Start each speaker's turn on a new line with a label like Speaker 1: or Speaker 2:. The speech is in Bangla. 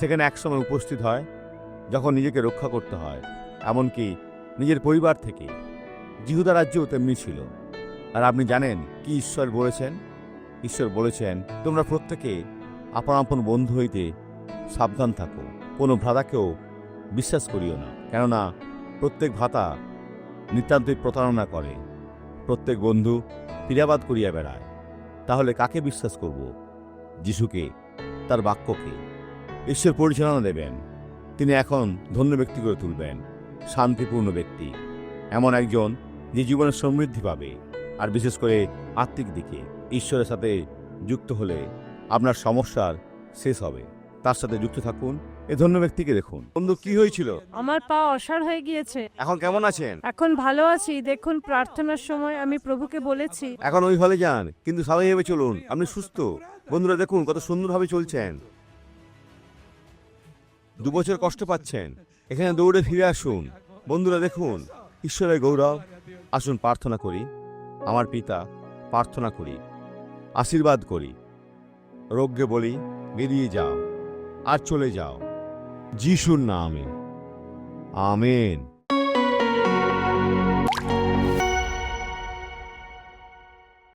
Speaker 1: সেখানে একসময় উপস্থিত হয়, যখন নিজেকে রক্ষা করতে হয়, এমনকি নিজের পরিবার থেকে। জিহুদা রাজ্যও তেমনি ছিল। আর আপনি জানেন কি ঈশ্বর বলেছেন? ঈশ্বর বলেছেন, তোমরা প্রত্যেকে আপন আপন বন্ধু হইতে সাবধান থাকো। কোনো ভ্রাতাকেও বিশ্বাস করিও না। কেননা প্রত্যেক ভ্রাতা নিতান্তই প্রতারণা করে। প্রত্যেক বন্ধু ফিরাবাদ করিয়া বেড়ায়। তাহলে কাকে বিশ্বাস করব? যিশুকে, তার বাক্যকে। ঈশ্বর পরিচালনা দেবেন। তিনি এখন ধন্য ব্যক্তি করে তুলবেন শান্তিপূর্ণ ব্যক্তি। এমন একজন যে জীবনে সমৃদ্ধি পাবে আর বিশেষ করে আত্মিক দিকে ঈশ্বরের সাথে যুক্ত হলে আপনার সমস্যার শেষ হবে। তার সাথে যুক্ত থাকুন এ ধন্য ব্যক্তিকে দেখুন। বন্ধু কি হয়েছিল?
Speaker 2: আমার পা অসাড় হয়ে গিয়েছে।
Speaker 1: এখন কেমন আছেন?
Speaker 2: এখন ভালো আছি। দেখুন প্রার্থনার সময় আমি প্রভুকে বলেছি।
Speaker 1: এখন ওই হলে যান কিন্তু স্বাভাবিকভাবে চলুন। আপনি সুস্থ। বন্ধুরা দেখুন কত সুন্দরভাবে চলছেন। দু বছর কষ্ট পাচ্ছেন। এখানে দৌড়ে ফিরে আসুন। বন্ধুরা, দেখুন, ঈশ্বরের গৌরব। আসুন, প্রার্থনা করি। আমার পিতা, প্রার্থনা করি। আশীর্বাদ করি। রোগ্যে বলি, বেরিয়ে যাও আর চলে যাও। যিশুর নামে। আমেন।